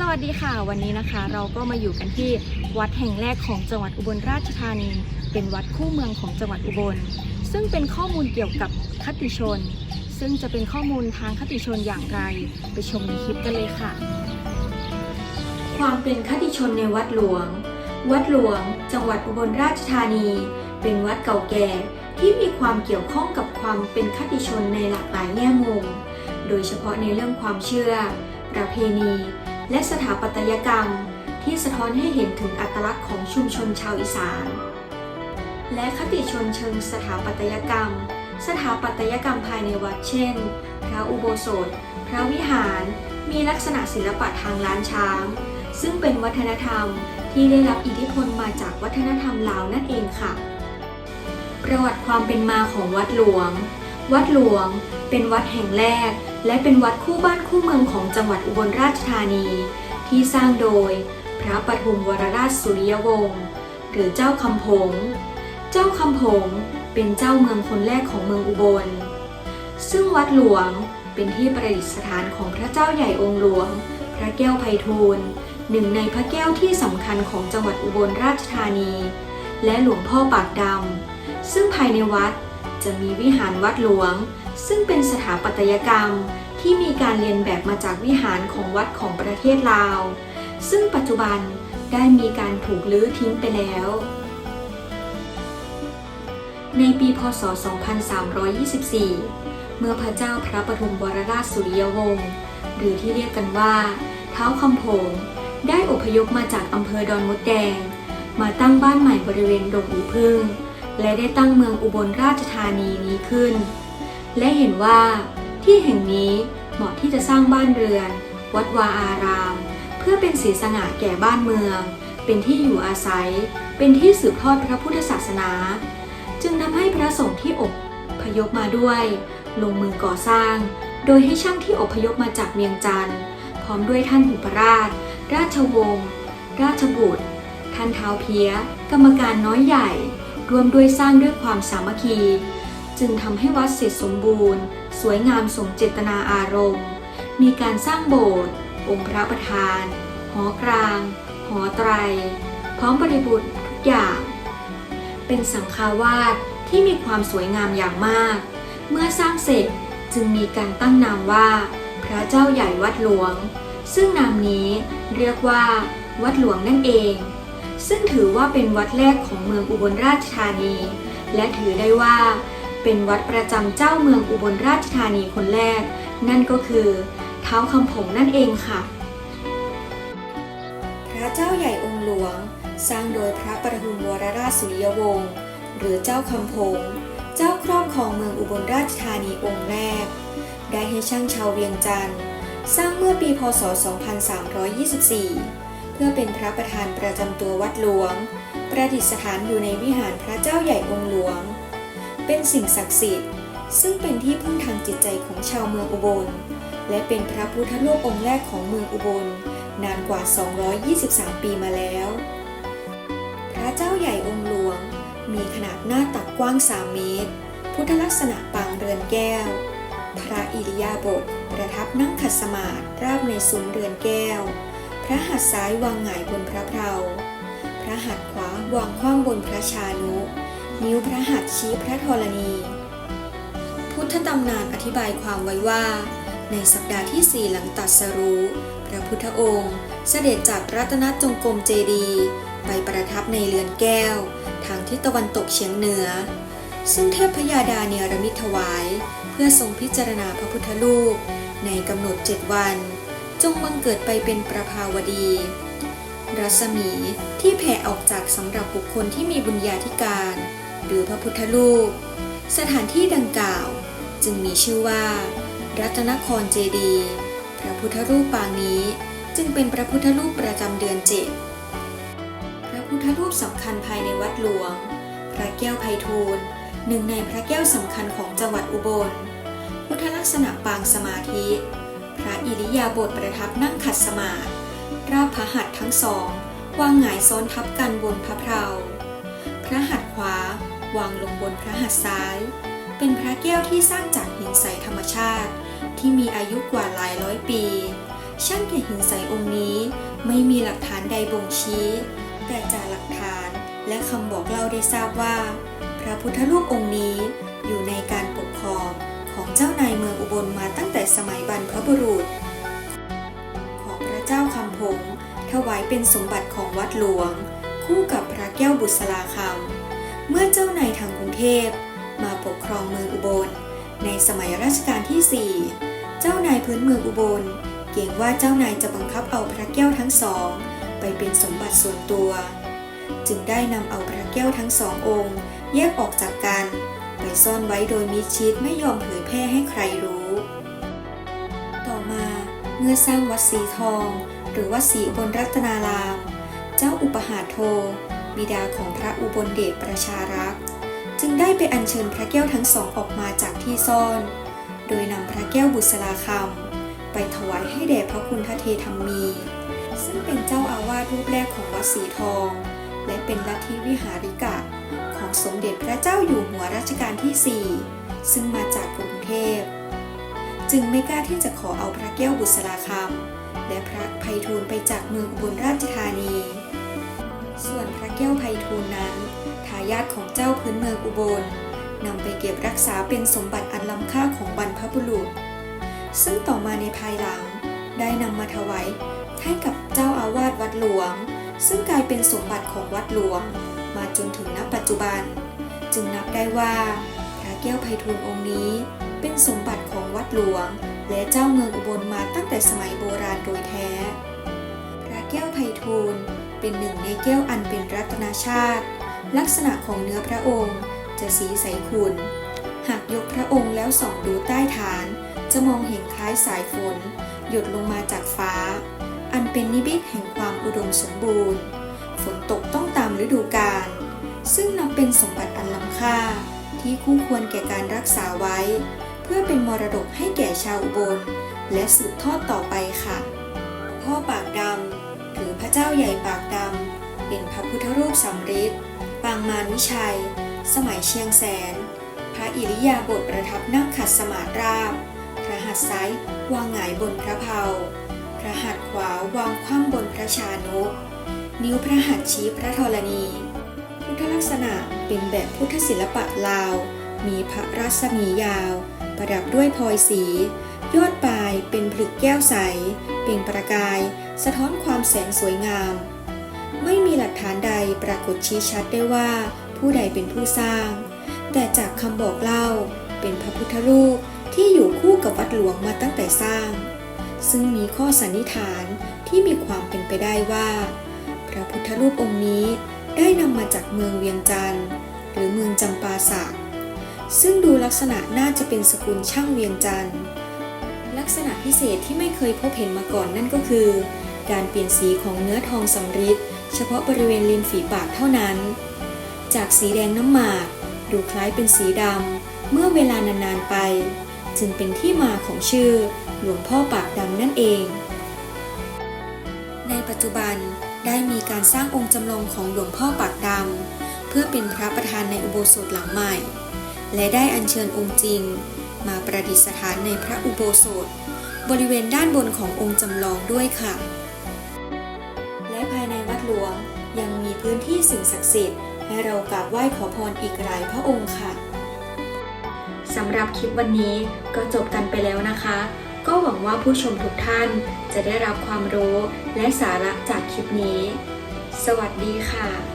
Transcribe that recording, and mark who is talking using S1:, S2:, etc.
S1: สวัสดีค่ะ วันนี้นะคะ เราก็มาอยู่กันที่วัดแห่งแรกของจังหวัดอุบลราชธานี เป็นวัดคู่เมืองของจังหวัดอุบล ซึ่งเป็นข้อมูลเกี่ยวกับคติชน ซึ่งจะเป็นข้อมูลทางคติชนอย่างไร ไปชมในคลิปกันเลยค่ะ ความเป็นคติชนในวัดหลวง วัดหลวง จังหวัดอุบลราชธานี เป็นวัดเก่าแก่ที่มีความเกี่ยวข้องกับความเป็นคติชนในหลากหลายแง่มุม โดยเฉพาะในเรื่องความเชื่อ ประเพณี และสถาปัตยกรรมที่สะท้อนให้เห็นถึงอัตลักษณ์ของชุมชนชาวอีสาน และคติชนเชิงสถาปัตยกรรม สถาปัตยกรรมภายในวัดเช่น พระอุโบสถ พระวิหาร มีลักษณะศิลปะทางล้านช้าง ซึ่งเป็นวัฒนธรรมที่ได้รับอิทธิพลมาจากวัฒนธรรมลาวนั่นเองค่ะ ประวัติความเป็นมาของวัดหลวง วัดหลวง เป็นวัดแห่งแรก และเป็นวัดคู่บ้านคู่เมืองของจังหวัดอุบลราชธานี ที่สร้างโดย พระปฐุมวรราชสุริยวงศ์หรือเจ้าคำผง เจ้าคำผงเป็นเจ้าเมืองคนแรกของเมืองอุบล ซึ่งวัดหลวงเป็นที่ประดิษฐานของพระเจ้าใหญ่องค์หลวง พระแก้วไพฑูรย์หนึ่งในพระแก้วที่สำคัญของจังหวัดอุบลราชธานี และหลวงพ่อปากดำซึ่งภายในวัด จะมีวิหารวัดหลวง ซึ่งเป็นสถาปัตยกรรมที่มีการเรียนแบบมาจากวิหารของวัดของประเทศลาว ซึ่งปัจจุบันได้มีการถูกลื้อทิ้งไปแล้ว ในปีพศ 2324 เมื่อพระเจ้าพระปฐมวรราชสุริยวงศ์หรือที่เรียกกันว่า เท้าคำโผงได้อพยพมาจากอำเภอดอนมดแดง มาตั้งบ้านใหม่บริเวณดงอูพึ่ง และได้ตั้งเมืองอุบลราชธานีนี้ขึ้น และเห็นว่าที่แห่งนี้เหมาะที่จะสร้างบ้านเรือน วัดวาอาราม เพื่อเป็นศีสง่าแก่บ้านเมือง เป็นที่อยู่อาศัย เป็นที่สืบทอดพระพุทธศาสนา จึงทำให้พระสงฆ์ที่อบพยพมาด้วย ลงมือก่อสร้าง โดยให้ช่างที่อบพยพมาจากเมียงจันทร์พร้อมด้วยท่านอุปราช ราชวงศ์ ราชบุตร ท่านเท้าเพีย กรรมการน้อยใหญ่ รวมด้วยสร้างด้วยความสามัคคี จึงทำให้วัดเสร็จสมบูรณ์ สวยงามสมเจตนาอารมณ์ มีการสร้างโบสถ์องค์พระประธาน หอกลาง หอไตร พร้อมบริบูรณ์ทุกอย่าง เป็นสังฆาวาสที่มีความสวยงามอย่างมาก เมื่อสร้างเสร็จจึงมีการตั้งนามว่า พระเจ้าใหญ่วัดหลวง ซึ่งนามนี้เรียกว่า วัดหลวงนั่นเอง ซึ่งถือว่าเป็นวัดแรกของเมืองอุบลราชธานี และถือได้ว่าเป็นวัดประจำเจ้าเมืองอุบลราชธานีคนแรก นั่นก็คือเท้าคำผงนั่นเองค่ะ พระเจ้าใหญ่องค์หลวง สร้างโดยพระประทุมวรราชสุริยวงศ์หรือเจ้าคำผง เจ้าครอบครองเมืองอุบลราชธานีองค์แรก ได้ให้ช่างชาวเวียงจันทร์สร้างเมื่อปีพศ 2324 เพื่อเป็นพระประธานประจำตัววัดหลวง ประดิษฐานอยู่ในวิหารพระเจ้าใหญ่องค์หลวง เป็นสิ่งศักดิ์สิทธิ์ ซึ่งเป็นที่พึ่งทางจิตใจของชาวเมืองอุบล และเป็นพระพุทธรูปองค์แรกของเมืองอุบล นานกว่า 223 ปีมาแล้ว พระเจ้าใหญ่องค์หลวง มีขนาดหน้าตักกว้าง 3 เมตร พุทธลักษณะปางเรือนแก้ว พระอิริยาบถประทับนั่งขัดสมาธิราบในซุ้มเรือนแก้ว พระหัตถ์ซ้ายวางหงายบนพระเพลาพระหัตถ์ขวาวางคว่ำบนพระชานุ นิ้วพระหัตถ์ชี้พระธรณี พุทธตำนานอธิบายความไว้ว่า ในสัปดาห์ที่สี่หลังตัดสรู้ พระพุทธองค์ เสด็จจากรัตนจงกรมเจดีย์ไปประทับในเรือนแก้ว ทางทิศตะวันตกเฉียงเหนือ ซึ่งเทพพยาดาเนรมิตถวาย เพื่อทรงพิจารณาพระพุทธรูปในกำหนดเจ็ดวัน จงบังเกิดไปเป็นประภาวดี รัศมีที่แผ่ออกจากสำหรับบุคคลที่มีบุญญาธิการ หรือพระพุทธรูป สถานที่ดังกล่าว จึงมีชื่อว่า รัตนครเจดี พระพุทธรูปปางนี้จึงเป็นพระพุทธรูปประจำเดือนเจ็ดพระพุทธรูปสำคัญภายในวัดหลวง พระแก้วไพฑูรย์หนึ่งในพระแก้วสำคัญของจังหวัดอุบล พุทธลักษณะปางสมาธิ พระอิริยาบถประทับนั่งขัดสมาธิราบพระหัตถ์ทั้งสองวางหงายซ้อนทับกันบนพระเพลาพระหัตถ์ขวาวางลงบนพระหัตถ์ซ้าย เป็นพระแก้วที่สร้างจากหินใสธรรมชาติ ที่มีอายุกว่าหลายร้อยปี ช่างแกะหินใสองค์นี้ไม่มีหลักฐานใดบ่งชี้ แต่จากหลักฐานและคำบอกเล่าได้ทราบว่า พระพุทธรูปองค์นี้อยู่ในการปกครอง ของเจ้านายเมืองอุบลมาตั้งแต่สมัยบรรพบุรุษ ของพระเจ้าคำพงถวายเป็นสมบัติของวัดหลวง คู่กับพระแก้วบุษราคำเมื่อเจ้านายทางกรุงเทพ มาปกครองเมืองอุบล ในสมัยรัชกาลที่ 4 เจ้านายพื้นเมืองอุบล เกรงว่าเจ้านายจะบังคับเอาพระแก้วทั้งสอง ไปเป็นสมบัติส่วนตัว จึงได้นำเอาพระแก้วทั้งสององค์ แยกออกจากกัน ซ่อนไว้โดยมิชิดไม่ยอมเผยแพร่ให้ใครรู้ ต่อมาเมื่อสร้างวัดสีทอง หรือวัดศรีอุบลรัตนาราม เจ้าอุปหาโท บิดาของพระอุบลเดชประชารักษ์จึงได้ไปอัญเชิญพระแก้วทั้งสองออกมาจากที่ซ่อน โดยนำพระแก้วบุษราคำไปถวายให้แด่พระคุณทเทธรรมี ซึ่งเป็นเจ้าอาวาสรูปแรกของวัดสีทอง และเป็นลัทธิวิหาริกะ สมเด็จพระเจ้าอยู่หัวรัชกาลที่ 4 ซึ่งมาจากกรุงเทพ จึงไม่กล้าที่จะขอเอาพระแก้วบุษราคำและพระไพฑูรย์ไปจากเมืองอุบลราชธานี ส่วนพระแก้วไพฑูรย์นั้นทายาทของเจ้าพื้นเมืองอุบลนำไปเก็บรักษาเป็นสมบัติอันล้ำค่าของบรรพบุรุษ ซึ่งต่อมาในภายหลังได้นำมาถวายให้กับเจ้าอาวาสวัดหลวง ซึ่งกลายเป็นสมบัติของวัดหลวง มาจนถึงณปัจจุบัน จึงนับได้ว่าพระแก้วไพฑูรย์องค์นี้ เป็นสมบัติของวัดหลวง และเจ้าเมืองอุบลมาตั้งแต่สมัยโบราณโดยแท้ พระแก้วไพฑูรย์เป็นหนึ่งในแก้วอันเป็นรัตนาชาติ ลักษณะของเนื้อพระองค์จะสีใสขุ่นหากยกพระองค์แล้วส่องดูใต้ฐาน จะมองเห็นคล้ายสายฝน หยดลงมาจากฟ้า อันเป็นนิมิตแห่งความอุดมสมบูรณ์ ฝนตกต้อง ฤดูกาลซึ่งนับเป็นสมบัติอันล้ำค่า ที่คู่ควรแก่การรักษาไว้ เพื่อเป็นมรดกให้แก่ชาวอุบล และสืบทอดต่อไปค่ะ พ่อปากดำหรือพระเจ้าใหญ่ปากดำเป็นพระพุทธรูปสำริดปางมารวิชัย สมัยเชียงแสน พระอิริยาบถประทับนั่งขัดสมาธิราบพระหัตถ์ซ้ายวางหงายบนพระเพาพระหัตถ์ขวาวางคว่ำบนพระชานุ นิ้วพระหัตถ์ชี้พระธรณี พุทธลักษณะเป็นแบบพุทธศิลปะลาว มีพระรัศมียาว ประดับด้วยพลอยสี ยอดปลายเป็นผลึกแก้วใส เป็นประกาย สะท้อนความแสงสวยงาม ไม่มีหลักฐานใดปรากฏชี้ชัดได้ว่า ผู้ใดเป็นผู้สร้าง แต่จากคำบอกเล่า เป็นพระพุทธรูปที่อยู่คู่กับวัดหลวงมาตั้งแต่สร้าง ซึ่งมีข้อสันนิษฐานที่มีความเป็นไปได้ว่า พระพุทธรูปองค์นี้ได้นำมาจากเมืองเวียงจันทร์หรือเมืองจำปาสักซึ่งดูลักษณะน่าจะเป็นสกุลช่างเวียงจันทร์ลักษณะพิเศษที่ไม่เคยพบเห็นมาก่อนนั่นก็คือ การเปลี่ยนสีของเนื้อทองสำริดเฉพาะบริเวณริมฝีปากเท่านั้น จากสีแดงน้ำหมาก ดูคล้ายเป็นสีดำเมื่อเวลานานๆไป จึงเป็นที่มาของชื่อหลวงพ่อปากดำนั่นเอง ในปัจจุบัน ได้มีการสร้างองค์จำลองของหลวงพ่อปากดำเพื่อเป็นพระประธานในอุโบสถหลังใหม่ และได้อัญเชิญองค์จริง มาประดิษฐานในพระอุโบสถ บริเวณด้านบนขององค์จำลองด้วยค่ะ และภายในวัดหลวงยังมีพื้นที่สิ่งศักดิ์สิทธิ์ให้เรากราบไหว้ขอพรอีกหลายพระองค์ค่ะสำหรับคลิปวันนี้ก็จบกันไปแล้วนะคะ ก็หวังว่าผู้ชมทุกท่านจะได้รับความรู้และสาระจากคลิปนี้ สวัสดีค่ะ